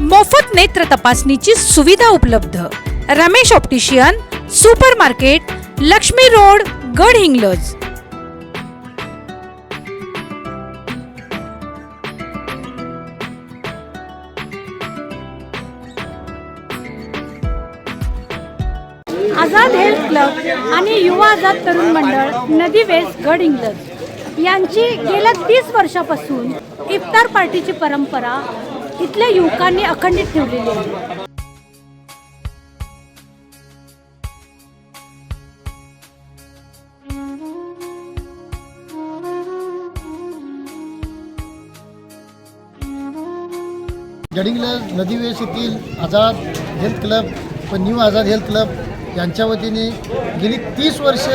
मोफत नेत्र तपासणीची सुविधा उपलब्ध. Ramesh optician super market Lakshmi road Gadhinglaj Azad health club आणि युवा आझाद तरुण मंडळ नदी वेस्ट गड इंग्लज यांची गेल्या तीस वर्षापासून इफ्तार पार्टीची परंपरा इथल्या युवकांनी अखंडित ठेवलेली आहे. गडिंगला नदीवेस येथील आझाद हेल्थ क्लब व न्यू आझाद हेल्थ क्लब यांच्या वतीने गेली तीस वर्ष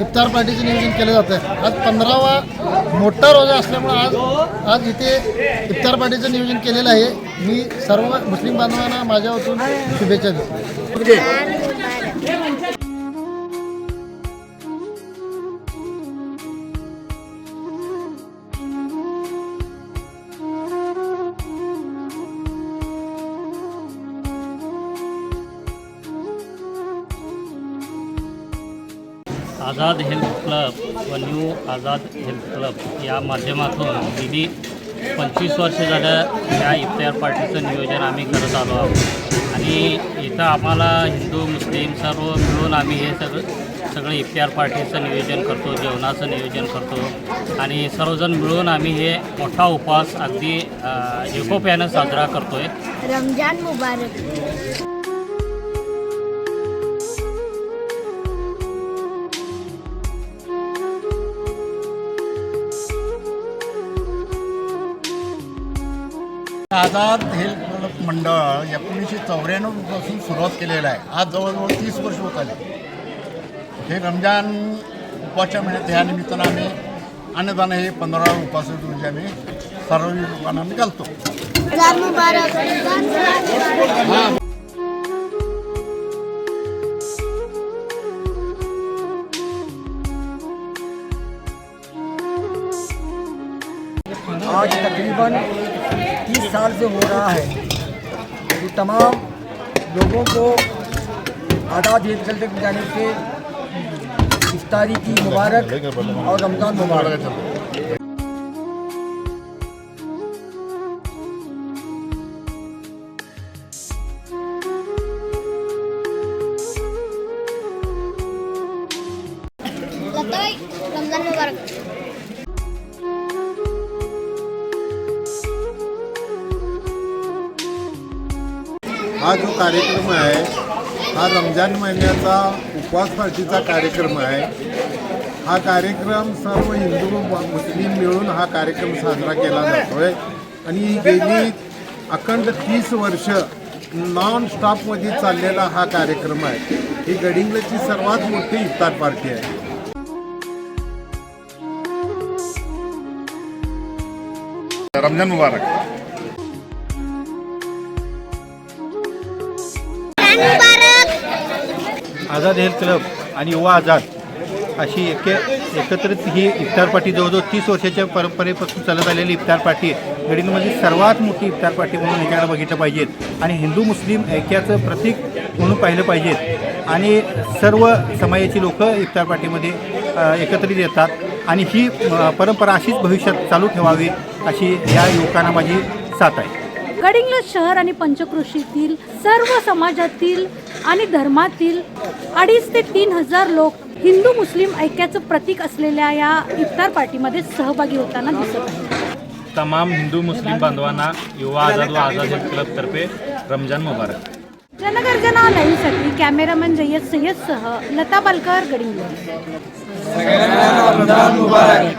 इफ्तार पार्टीचं नियोजन केलं जातं आज पंधरावा मोठा रोजा असल्यामुळं आज आज इथे इफ्तार पार्टीचं नियोजन केलेलं आहे. मी सर्व मुस्लिम बांधवांना माझ्या वतून शुभेच्छा देतो. आझाद हेल्थ क्लब व न्यू आझाद हेल्थ क्लब या माध्यमातून गेली पंचवीस वर्ष झालं या इफ्तार पार्टीचं नियोजन आम्ही करत आलो आहोत. आणि इथं आम्हाला हिंदू मुस्लिम सर्व मिळून आम्ही हे सगळं सगळं इफ्तार पार्टीचं नियोजन करतो जेवणाचं नियोजन करतो. आणि सर्वजण मिळून आम्ही हे मोठा उपवास अगदी एकोप्यानं साजरा करतो आहे रमजान मुबारक. आझाद हेल्थ क्लब मंडळ एकोणीसशे चौऱ्याण्णवपासून सुरुवात केलेलं आहे. आज जवळजवळ तीस वर्ष होत आले. हे रमजान उपवासच्या महिन्यात ह्या निमित्तानं आम्ही अन्नदान हे पंधरा उपास रोजी आम्ही सर्व लोकांना आम्ही घालतो. आज तकरीबन 30 साल से हो रहा है। तो तमाम लोगों को आज़ाद ईद चलते की जाने से इफ्तारी की मुबारक और रमज़ान मुबारक। रमज़ान मुबारक। हा जो कार्यक्रम आहे हा रमजान महिन्याचा उपवास पार्टीचा कार्यक्रम आहे. हा कार्यक्रम सर्व हिंदू मुस्लिम मिळून हा कार्यक्रम साजरा केला जातोय. आणि गेली अखंड तीस वर्ष नॉन स्टॉपमध्ये चाललेला हा कार्यक्रम आहे. ही गडिंगलची सर्वात मोठी इफ्तार पार्टी आहे. रमजान मुबारक. आझाद हेल्थ क्लब आणि युवा आझाद अशी एके एकत्रित ही इफ्तार पार्टी जवळजवळ तीस वर्षाच्या परंपरेपासून चालत आलेली इफ्तार पार्टी गडीमध्ये सर्वात मोठी इफ्तार पार्टी म्हणून ह्याच्याकडे बघितलं पाहिजेत आणि हिंदू मुस्लिम ऐक्याचं प्रतीक म्हणून पाहिलं पाहिजेत आणि सर्व समाजाची लोक इफ्तार पार्टीमध्ये एकत्रित येतात. आणि ही परंपरा अशीच भविष्यात चालू ठेवावी अशी या युवकांना माझी साथ आहे. गडिंग्लज शहर आणि पंचक्रोशीतील सर्व समाजातील आणि धर्मातील अडीच ते तीन हजार लोक हिंदू मुस्लिम ऐक्याचं प्रतीक असलेल्या या इफ्तार पार्टीमध्ये सहभागी होताना दिसत आहेत तमाम हिंदू मुस्लिम बांधवांना युवा आझाद व आझाद क्लबतर्फे रमजान मुबारक. जनगर्जना लाईव्हसाठी कॅमेरामॅन जय्यद सय्यदसह लता पालकर गडिंग्लज. रमजान मुबारक!